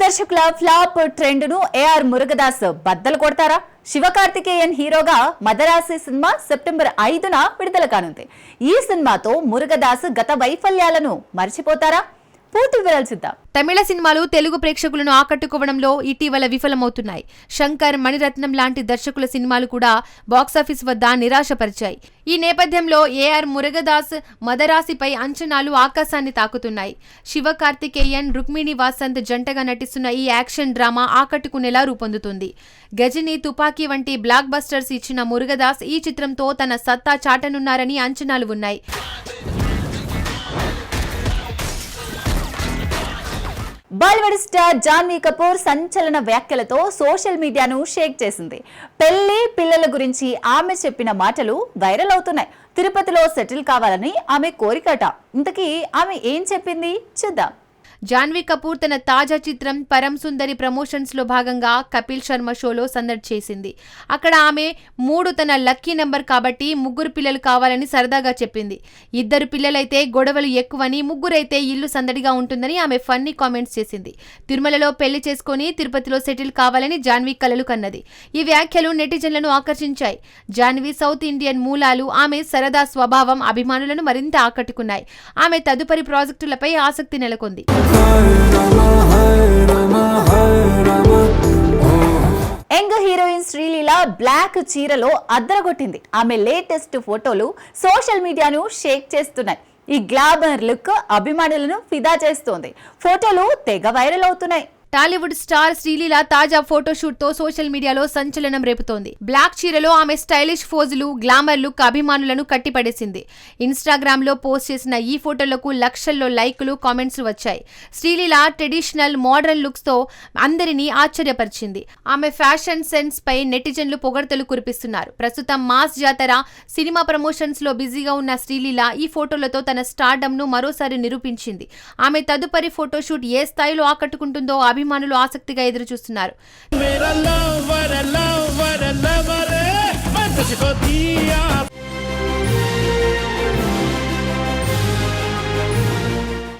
దర్శకుల flop ట్రెండ్ను AR Murugadoss బద్దలు కొడతారా? శివకార్తికేయన్ హీరోగా మదరాసి సినిమా సెప్టెంబర్ ఐదున విడుదల కానుంది. ఈ సినిమాతో మురుగదాస్ గత వైఫల్యాలను మర్చిపోతారా? పూర్తి వివరాలు చూద్దాం. తమిళ సినిమాలు తెలుగు ప్రేక్షకులను ఆకట్టుకోవడంలో ఇటీవల విఫలమవుతున్నాయి. శంకర్ మణిరత్నం లాంటి దర్శకుల సినిమాలు కూడా బాక్సాఫీస్ వద్ద నిరాశపరిచాయి. ఈ నేపథ్యంలో ఏఆర్ మురుగదాస్ మదరాసిపై అంచనాలు ఆకాశాన్ని తాకుతున్నాయి. శివ కార్తికేయన్ రుక్మిణి వాసంత్ జంటగా నటిస్తున్న ఈ యాక్షన్ డ్రామా ఆకట్టుకునేలా రూపొందుతుంది. గజని తుపాకీ వంటి బ్లాక్ బస్టర్స్ ఇచ్చిన మురుగదాస్ ఈ చిత్రంతో తన సత్తా చాటనున్నారని అంచనాలు ఉన్నాయి. బాలీవుడ్ స్టార్ జాన్వీ కపూర్ సంచలన వ్యాఖ్యలతో సోషల్ మీడియాను షేక్ చేసింది. పెళ్ళి పిల్లల గురించి ఆమె చెప్పిన మాటలు వైరల్ అవుతున్నాయి. తిరుపతిలో సెటిల్ కావాలని ఆమె కోరికట. ఇంతకీ ఆమె ఏం చెప్పింది? చూద్దాం. జాన్వీ కపూర్ తన తాజా చిత్రం పరం సుందరి ప్రమోషన్స్లో భాగంగా కపిల్ శర్మ షోలో సందడి చేసింది. అక్కడ ఆమె మూడు తన లక్కీ నెంబర్ కాబట్టి ముగ్గురు పిల్లలు కావాలని సరదాగా చెప్పింది. ఇద్దరు పిల్లలైతే గొడవలు ఎక్కువని ముగ్గురైతే ఇల్లు సందడిగా ఉంటుందని ఆమె ఫన్నీ కామెంట్స్ చేసింది. తిరుమలలో పెళ్ళి చేసుకొని తిరుపతిలో సెటిల్ కావాలని జాన్వీ కలలు కన్నది. ఈ వ్యాఖ్యలు నెటిజన్లను ఆకర్షించాయి. జాన్వీ సౌత్ ఇండియన్ మూలాలు ఆమె సరదా స్వభావం అభిమానులను మరింత ఆకట్టుకున్నాయి. ఆమె తదుపరి ప్రాజెక్టులపై ఆసక్తి నెలకొంది. యంగ్ హీరోయిన్ శ్రీలీల బ్లాక్ చీరలో అద్దరగొట్టింది. ఆమె లేటెస్ట్ ఫోటోలు సోషల్ మీడియాను షేక్ చేస్తున్నాయి. ఈ గ్లామర్ లుక్ అభిమానులను ఫిదా చేస్తోంది. ఫోటోలు తెగ వైరల్ అవుతున్నాయి. టాలీవుడ్ స్టార్ శ్రీలీల తాజా ఫోటోషూట్తో సోషల్ మీడియాలో సంచలనం రేపుతోంది. బ్లాక్ చీరలో ఆమె స్టైలిష్ ఫోజులు గ్లామర్ లుక్ అభిమానులను కట్టిపడేసింది. ఇన్స్టాగ్రామ్లో పోస్ట్ చేసిన ఈ ఫోటోలకు లక్షల్లో లైకులు కామెంట్స్ వచ్చాయి. శ్రీలీల ట్రెడిషనల్ మోడర్న్ లుక్స్తో అందరినీ ఆశ్చర్యపరిచింది. ఆమె ఫ్యాషన్ సెన్స్ పై నెటిజన్లు పొగడ్తలు కురిపిస్తున్నారు. ప్రస్తుతం మాస్ జాతర సినిమా ప్రమోషన్స్లో బిజీగా ఉన్న శ్రీలీల ఈ ఫోటోలతో తన స్టార్డమ్ను మరోసారి నిరూపించింది. ఆమె తదుపరి ఫోటోషూట్ ఏ స్థాయిలో ఆకట్టుకుంటుందో అభిమానులు ఆసక్తిగా ఎదురుచూస్తున్నారు చూస్తున్నారు